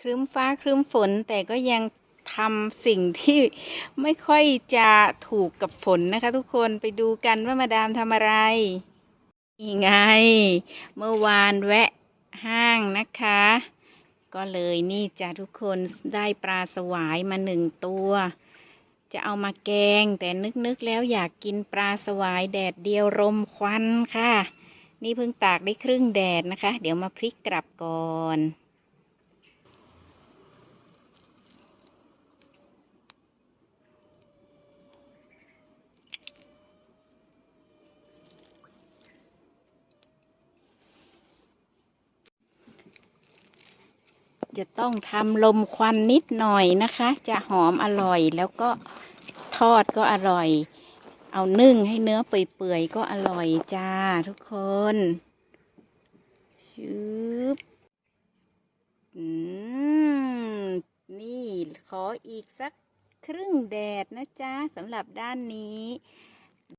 ครึ้มฟ้าครึ้มฝนแต่ก็ยังทำสิ่งที่ไม่ค่อยจะถูกกับฝนนะคะทุกคนไปดูกันว่ามาดามทำอะไรนี่ไง เมื่อวานแวะห้างนะคะ ก็เลยนี่จ้ะทุกคนได้ปลาสวายมาหนึ่งตัว จะเอามาแกงแต่นึกๆแล้วอยากกินปลาสวายแดดเดียวรมควันค่ะ นี่เพิ่งตากได้ครึ่งแดดนะคะ เดี๋ยวมาพลิกกลับก่อน จะต้องทำลมควันนิดหน่อยนะคะ จะหอมอร่อยแล้วก็ทอดก็อร่อย เอานึ่งให้เนื้อเปื่อยๆก็อร่อยจ้าทุกคนชืบอืมนี่ขออีกสักครึ่งแดดนะจ๊ะสำหรับด้านนี้